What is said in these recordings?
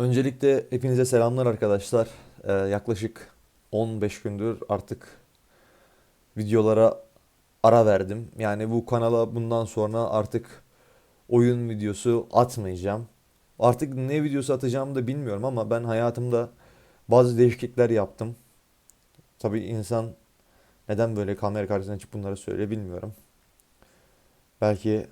Öncelikle hepinize selamlar arkadaşlar. Ee, yaklaşık 15 gündür artık videolara ara verdim. Yani bu kanala bundan sonra artık oyun videosu atmayacağım. Artık ne videosu atacağımı da bilmiyorum ama ben hayatımda bazı değişiklikler yaptım. Tabii insan neden böyle kamera karşısına çıkıp bunları söylüyor bilmiyorum. Belki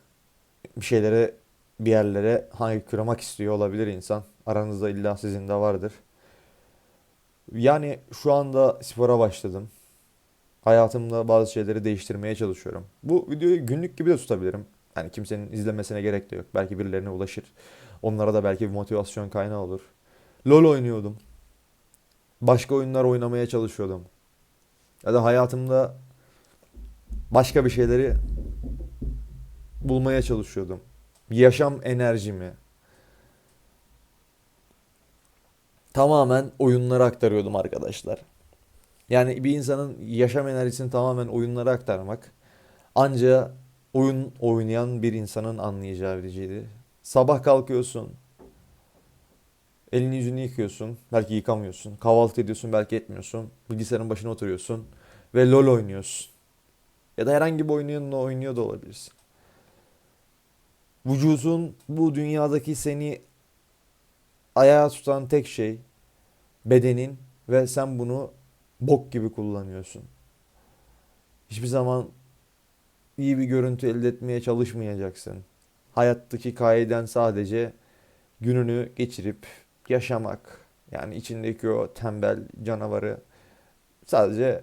bir şeylere bir yerlere haykırmak istiyor olabilir insan. Aranızda illa sizin de vardır. Yani şu anda spora başladım. Hayatımda bazı şeyleri değiştirmeye çalışıyorum. Bu videoyu günlük gibi de tutabilirim. Yani kimsenin izlemesine gerek de yok. Belki birilerine ulaşır. Onlara da belki bir motivasyon kaynağı olur. LoL oynuyordum. Başka oyunlar oynamaya çalışıyordum. Ya da hayatımda başka bir şeyleri bulmaya çalışıyordum. Yaşam enerjimi tamamen oyunlara aktarıyordum arkadaşlar. Yani bir insanın yaşam enerjisini tamamen oyunlara aktarmak anca oyun oynayan bir insanın anlayacağı bir şeydi. Sabah kalkıyorsun. Elini yüzünü yıkıyorsun. Belki yıkamıyorsun. Kahvaltı ediyorsun belki etmiyorsun. Bilgisayarın başına oturuyorsun. Ve LoL oynuyorsun. Ya da herhangi bir oyunla oynuyor da olabilirsin. Vücudun bu dünyadaki seni ayağa tutan tek şey bedenin ve sen bunu bok gibi kullanıyorsun. Hiçbir zaman iyi bir görüntü elde etmeye çalışmayacaksın. Hayattaki kaiden sadece gününü geçirip yaşamak. Yani içindeki o tembel canavarı sadece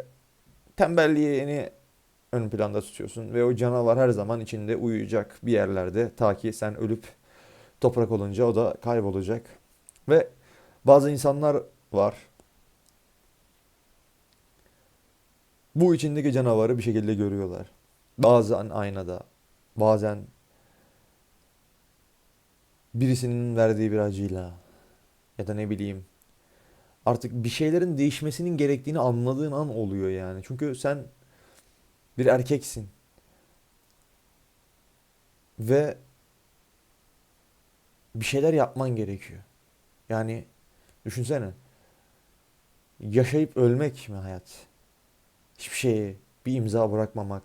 tembelliğini ön planda tutuyorsun ve o canavar her zaman içinde uyuyacak bir yerlerde ta ki sen ölüp toprak olunca o da kaybolacak. Ve bazı insanlar var. Bu içindeki canavarı bir şekilde görüyorlar. Bazen aynada, bazen birisinin verdiği bir acıyla ya da ne bileyim artık bir şeylerin değişmesinin gerektiğini anladığın an oluyor yani. Çünkü sen bir erkeksin. Ve bir şeyler yapman gerekiyor. Yani düşünsene. Yaşayıp ölmek mi hayat? Hiçbir şeye bir imza bırakmamak,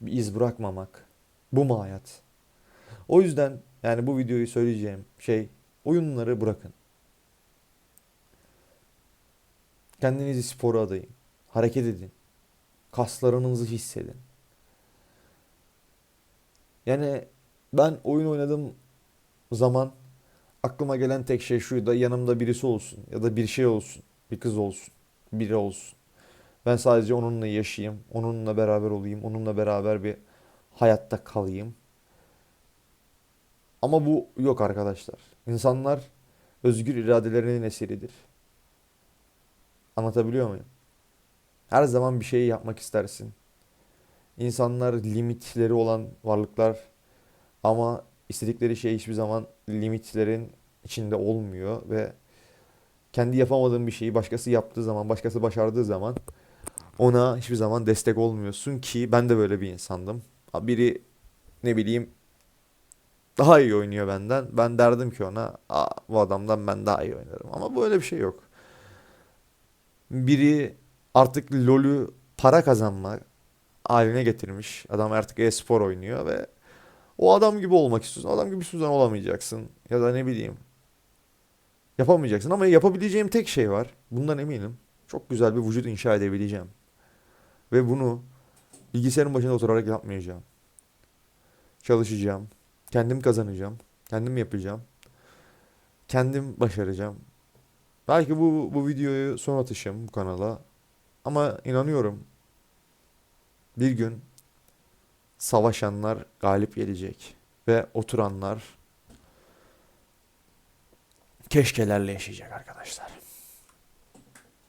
bir iz bırakmamak. Bu mu hayat? O yüzden yani bu videoyu söyleyeceğim şey oyunları bırakın. Kendinizi spora adayın. Hareket edin. Kaslarınızı hissedin. Yani ben oyun oynadığım zaman aklıma gelen tek şey şuydu. Yanımda birisi olsun ya da bir şey olsun. Bir kız olsun. Biri olsun. Ben sadece onunla yaşayayım. Onunla beraber olayım. Onunla beraber bir hayatta kalayım. Ama bu yok arkadaşlar. İnsanlar özgür iradelerinin eseridir. Anlatabiliyor muyum? Her zaman bir şey yapmak istersin. İnsanlar limitleri olan varlıklar ama istedikleri şey hiçbir zaman limitlerin içinde olmuyor ve kendi yapamadığın bir şeyi başkası yaptığı zaman, başkası başardığı zaman ona hiçbir zaman destek olmuyorsun ki ben de böyle bir insandım. Biri ne bileyim daha iyi oynuyor benden. Ben derdim ki ona bu adamdan ben daha iyi oynarım. Ama böyle bir şey yok. Biri artık LoL'ü para kazanma haline getirmiş. Adam artık e-spor oynuyor ve o adam gibi olmak istiyorsun. Adam gibi zaman olamayacaksın. Ya da ne bileyim. Yapamayacaksın ama yapabileceğim tek şey var. Bundan eminim. Çok güzel bir vücut inşa edebileceğim. Ve bunu bilgisayarın başında oturarak yapmayacağım. Çalışacağım. Kendim kazanacağım. Kendim yapacağım. Kendim başaracağım. Belki bu bu videoyu son atışım bu kanala. Ama inanıyorum bir gün savaşanlar galip gelecek ve oturanlar keşkelerle yaşayacak arkadaşlar.